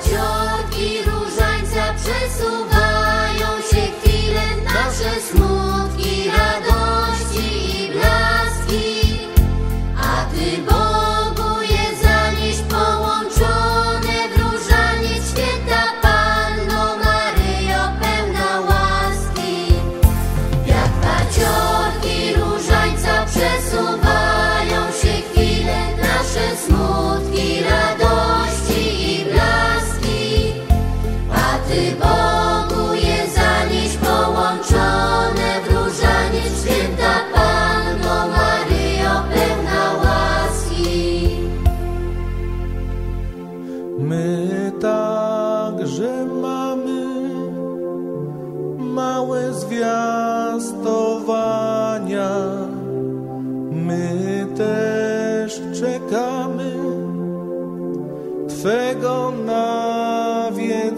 paciorki My także mamy małe zwiastowania. My też czekamy Twego nawiedzenia.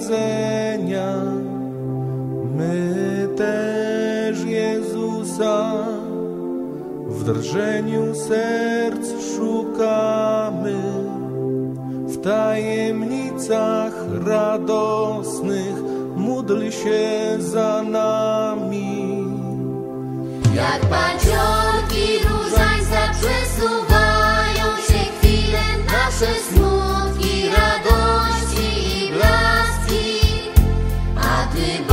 My też Jezusa w drżeniu serc szukamy tajemnicach radosnych módl się za nami. Jak paciorki różańca przesuwają się chwile nasze smutki, radości i blaski. A Ty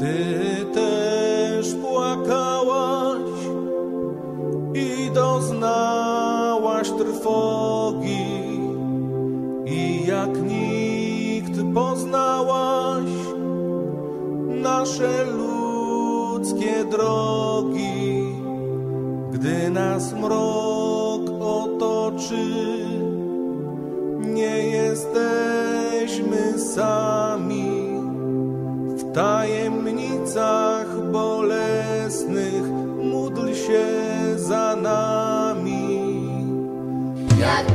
Ty też płakałaś i doznałaś trwogi i jak nikt poznałaś nasze ludzkie drogi, gdy nas mrok otoczy, nie jesteśmy sami bolesnych módl się za nami. Jak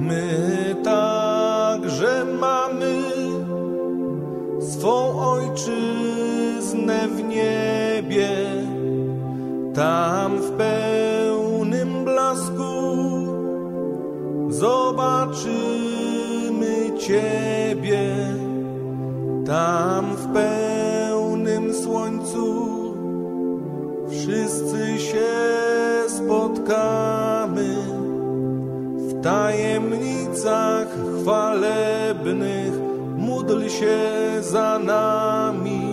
My także mamy swą ojczyznę w niebie, tam w pełnym blasku zobaczymy Ciebie, tam w pełnym słońcu wszyscy się spotkamy tajemnicach chwalebnych módl się za nami.